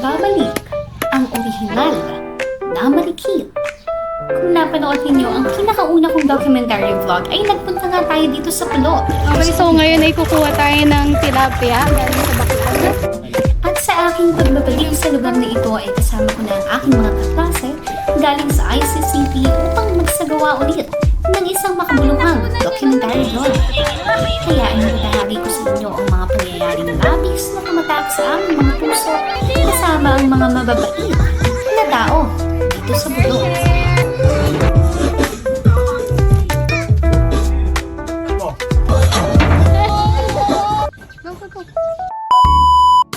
Nagbabalik ang orihinal na marikit. Kung napanood ninyo ang pinakauna kong documentary vlog ay nagpunta nga tayo dito sa Pulo. Okay, so ngayon ay kukuha tayo ng tilapia galing sa Baclaran. At sa aking pagbabalik sa lugar na ito ay kasama ko na ang aking mga kaklase galing sa ICCP upang magsagawa ulit ng isang makabuluhang documentary vlog. Kaya ay nagbahagi ko sa inyo ang mga pangyayaring labis na tumatak sa aming mga puso kasama ang mga mababait na tao dito sa go.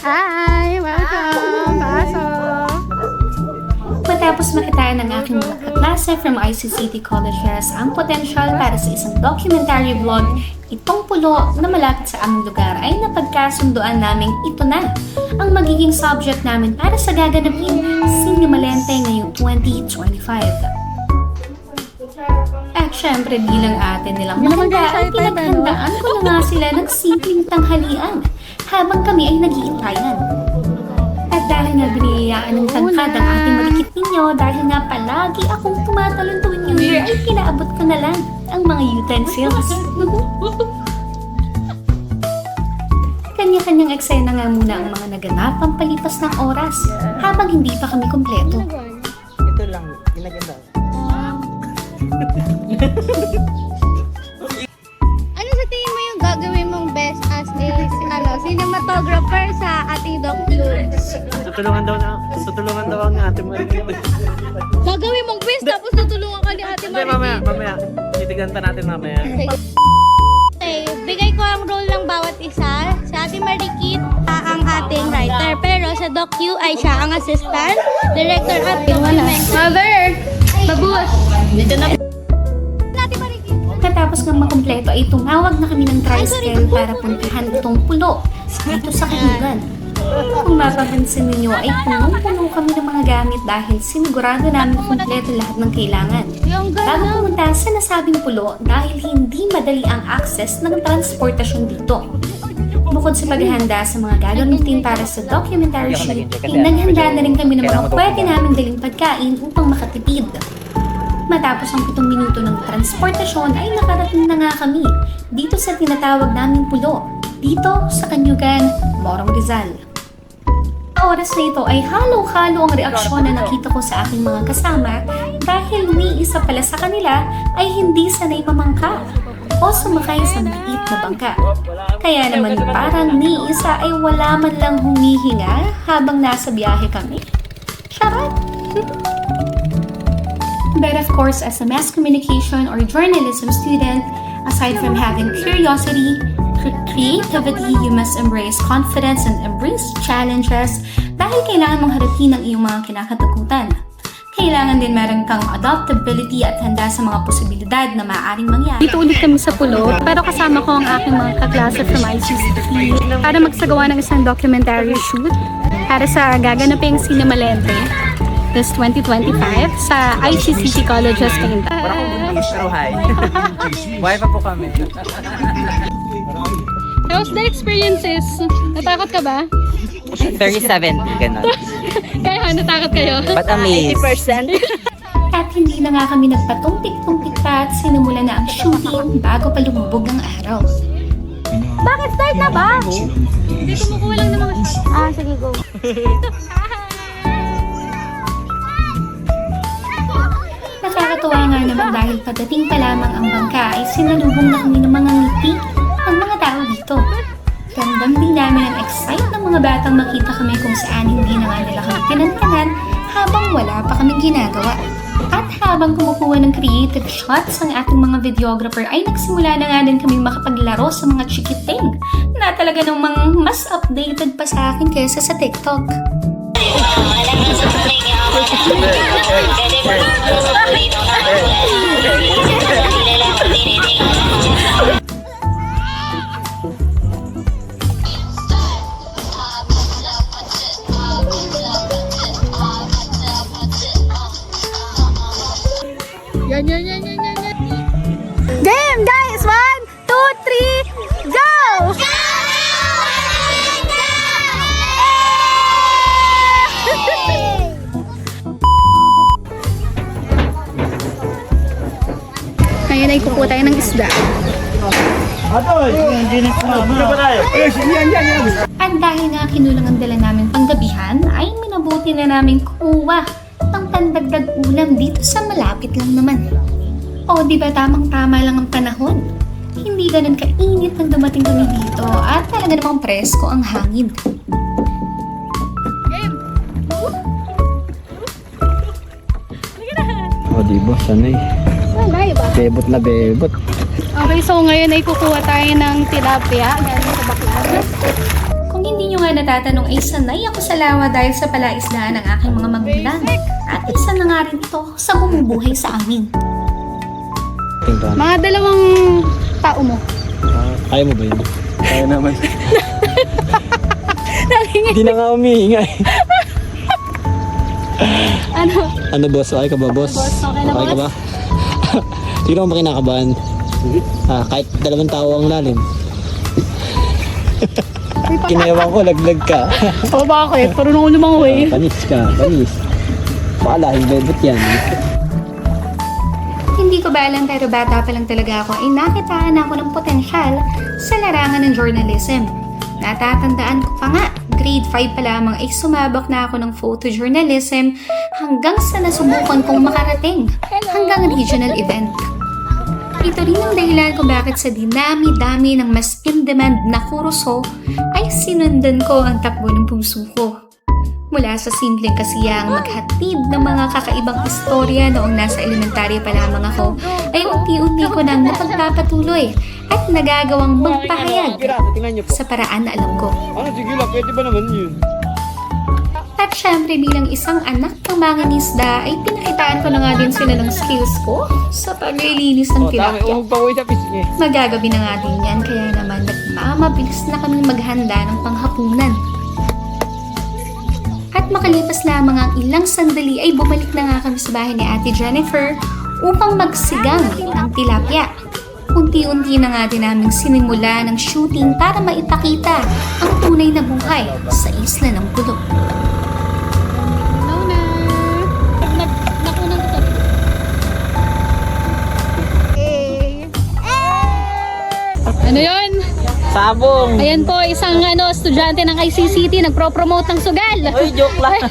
Hi! Welcome! Pasok! Matapos makitaan ng aking mga kaklase from ICCT colleges ang potential para sa isang documentary vlog, itong pulo na malapit sa aming lugar ay napagkasunduan naming ito na ang magiging subject namin para sa gaganapin Sine Malente ngayong 2025. At syempre bilang ate nilang mahanda ay pinaghandaan ko na nga sila ng simpleng tanghalian habang kami ay nag-iintayan. At dahil nga biniyayaan ng tangkad ang ating malikit ninyo dahil nga palagi akong tumatalon tuwing New Year ay pinaabot ko na lang ang mga utensils. Kanya-kanyang eksena nga muna ang mga naganapang palipas ng oras habang hindi pa kami kompleto. Ito lang, ginaganda. Ano sa tingin mo yung gagawin mong best as a ano, cinematographer ating documents? Tutulungan daw na, tutulungan daw ang ate Marikit. Gagawin mong best tapos tutulungan ka ni Ate Hindi, mamaya, mamaya. Titigan pa natin mamaya. Okay, bigay ko ang role ng bawat isa. Si Ate Marikit ah, ang ating writer, pero sa docu ay siya ang assistant, director at documentary. Mother! Babus! Dito na. Ate. Pagkatapos ng makumpleto ay tumawag na kami ng tricycle para puntahan itong pulo dito sa Kahugan. Kung mapapansin ninyo ay punong-puno kami ng mga gamit dahil sinigurado namin kumpleto lahat ng kailangan. Bago pumunta sa nasabing pulo dahil hindi madali ang access ng transportasyon dito. Bukod sa paghahanda sa mga gagamitin para sa documentary shoot, ay naghanda na rin kami ng mga pwede naming daling pagkain upang makatipid. Matapos ang pitong minuto ng transportasyon ay nakarating na nga kami dito sa tinatawag naming pulo, dito sa Kanyugan, Morong Rizal. Sa oras na ito ay halo-halo ang reaksyon na nakita ko sa aking mga kasama dahil ni isa pala sa kanila ay hindi sanay mamangka o sumakay sa maliit na bangka. Kaya naman parang ni isa ay wala man lang humihinga habang nasa biyahe kami. Charot! But of course, as a mass communication or journalism student, aside from having curiosity, creativity, you must embrace confidence and embrace challenges dahil kailangan mong harapin ang iyong mga kinakatakutan. Kailangan din meron kang adaptability at handa sa mga posibilidad na maaaring mangyari. Dito ulit kami sa pulo, pero kasama ko ang aking mga kaklase from ICCT para magsagawa ng isang documentary shoot para sa gaganaping Cinemalente this 2025 sa ICCT Colleges Painta. Para kung buntis, pero hi. Buhay pa po kami. How's the experiences? Natakot ka ba? 37, ganun. Kaya natakot kayo? But amazed. At hindi na nga kami nagpatumpik-tumpik pa at sinimula na ang shooting bago pa lumubog ang araw. Bakit start na ba? Hindi kumukuha lang ng mga Ah, sige, go. Nakakatuwa nga naman dahil padating pa lamang ang bangka ay sinalubong na kami ng mga ngiti tao dito. Ramdam din namin ang excite ng mga batang makita kami kung saan hindi na nila kami pinantanan habang wala pa kaming ginagawa. At habang kumukuha ng creative shots ang ating mga videographer ay nagsimula na nga din kami makapaglaro sa mga chikiting na talaga namang mas updated pa sa akin kaysa sa TikTok. Yan, yan, yan, yan, yan, yan. Game, guys! One, two, three, go! Go! Ngayon ay kukuha tayo ng isda. Atoy! Hindi na sumama. Yan, yan, yan! At dahil nga kinulang ang dala namin panggabihan, ay minabuti na namin kuha pandagdag ulam dito sa malapit lang naman. O di ba tamang tama lang ang panahon? Hindi ganun kainit nang dumating kami dito at talaga namang presko ang hangin. O, oh, di ba? Sanay. Wala, ba? Bebot na bebot. Okay, so ngayon ay kukuha tayo ng tilapia galing sa Baclaran. Nga natatanong ay sanay ako sa lawa dahil sa palaisdaan ng aking mga magulang. At isa na nga rin ito sa bumubuhay sa amin. Mga dalawang tao mo. Kaya mo ba yun? Kaya naman. Hindi na nga umihinga eh. Ano? Ano boss? Okay ka ba boss? Boss, okay na, ka ba? Sino mo ba kinakabahan? Ah, kahit dalawang tao ang lalim. Kinayawang ko, laglag ka. Oo, bakit? Parang ako lumangoy. panis ka, panis. Lahing bebot yan. Hindi ko ba alam pero bata pa lang talaga ako ay nakitaan ako ng potensyal sa larangan ng journalism. Natatandaan ko pa nga, grade 5 pa lamang ay sumabak na ako ng photojournalism hanggang sa nasubukan kong makarating hanggang regional event. Ito rin ang dahilan kung bakit sa dinami-dami ng mas in-demand na kuruso ay sinundan ko ang takbo ng puso ko. Mula sa simpleng kasiyang maghatid ng mga kakaibang istorya noong nasa elementarya pa lamang ako, ay unti-unti ko nang napagpapatuloy at nagagawang magpahayag sa paraan na alam ko. Ano, sige lang, pwede ba naman yun? At syempre bilang isang anak ng mga nisda ay pinakitaan ko na nga din sila ng skills ko sa paglilinis ng tilapia. pa ko sa pisngi. Magagabi na nga din yan kaya naman nagmamabilis na kaming maghanda ng panghapunan. At makalipas lamang ang ilang sandali ay bumalik na nga kami sa bahay ni Ate Jennifer upang magsigang ng tilapia. Unti-unti na nga din namin sinimula ng shooting para maipakita ang tunay na buhay sa isla ng Pulo. Ano yun? Sabong! Ayan po, isang ano, estudyante ng ICCT nagpro-promote ng sugal. Ay, joke lang.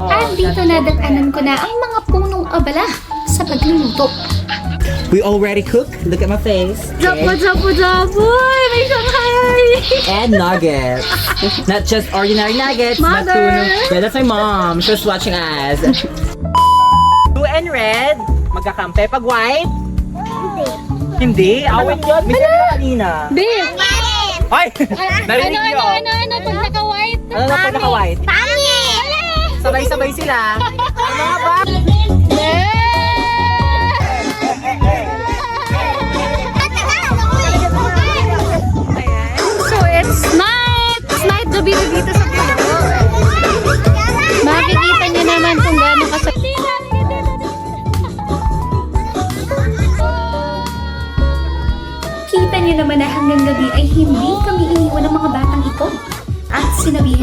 At dito nadatanan ko na ang mga punong abala sa pagluluto. We already cook. Look at my face. Japo, japo, japo! May Shanghai! And nuggets. Not just ordinary nuggets. but Mother! tuna- Yeah, that's my mom. She was watching us. Blue and red. Magkakampe. Pag white. Hindi. Awit yun. Miss ko kanina. Babe! Ay! Ano, Narinig ano, niyo. ano, ano, pag naka-white? Ano na pag naka-white? Sabay-sabay sila. Ano nga ba? So it's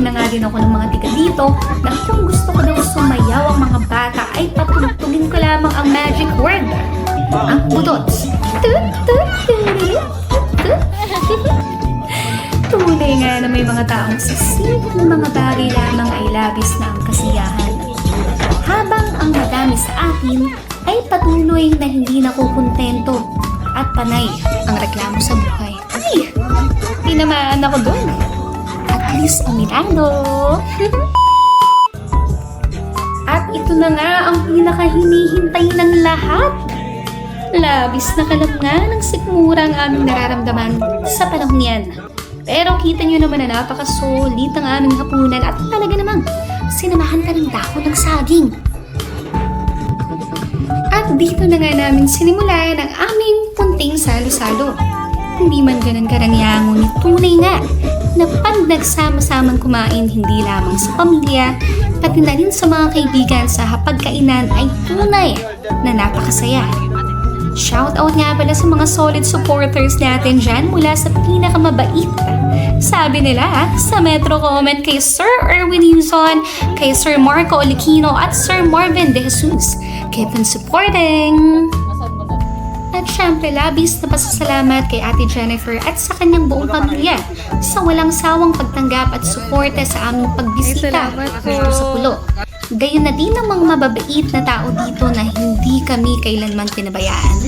na nga din ako ng mga tiga dito na kung gusto ko daw sumayaw ang mga bata ay patugtugin ko lamang ang magic word. Ang tut. Tunay nga na may mga taong sa simpleng mga bagay lamang ay labis na ang kasiyahan. Habang ang madami sa atin ay patuloy na hindi nakukontento at panay ang reklamo sa buhay. Ay! Tinamaan ako doon. Least aminado. at ito na nga ang pinakahinihintay ng lahat. Labis na kalamngan ng sikmura ang aming nararamdaman sa panahon yan. Pero kita nyo naman na napakasulit ang aming hapunan at talaga namang sinamahan ka ng dako ng saging. At dito na nga namin sinimulan ang aming punting salo-salo. Hindi man ganun karangyango ni tunay nga na pag nagsama-samang kumain hindi lamang sa pamilya, pati na rin sa mga kaibigan sa hapagkainan ay tunay na napakasaya. Shoutout nga pala sa mga solid supporters natin dyan mula sa pinakamabait. Sabi nila sa Metro Comment kay Sir Erwin Yuson, kay Sir Marco Olikino at Sir Marvin De Jesus. Keep on supporting! At syempre, labis na pasasalamat kay Ate Jennifer at sa kanyang buong pamilya sa walang sawang pagtanggap at suporta sa aming pagbisita dito sa pulo. Gayon na din ang mga mababait na tao dito na hindi kami kailanman pinabayaan.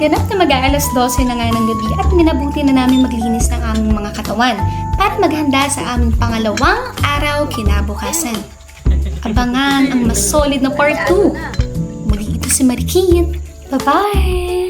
Ganap na mag-aalas 12 na nga ng gabi at minabuti na namin maglinis ng aming mga katawan para maghanda sa aming pangalawang araw kinabukasan. Abangan ang mas solid na part 2. Muli ito si Bye bye.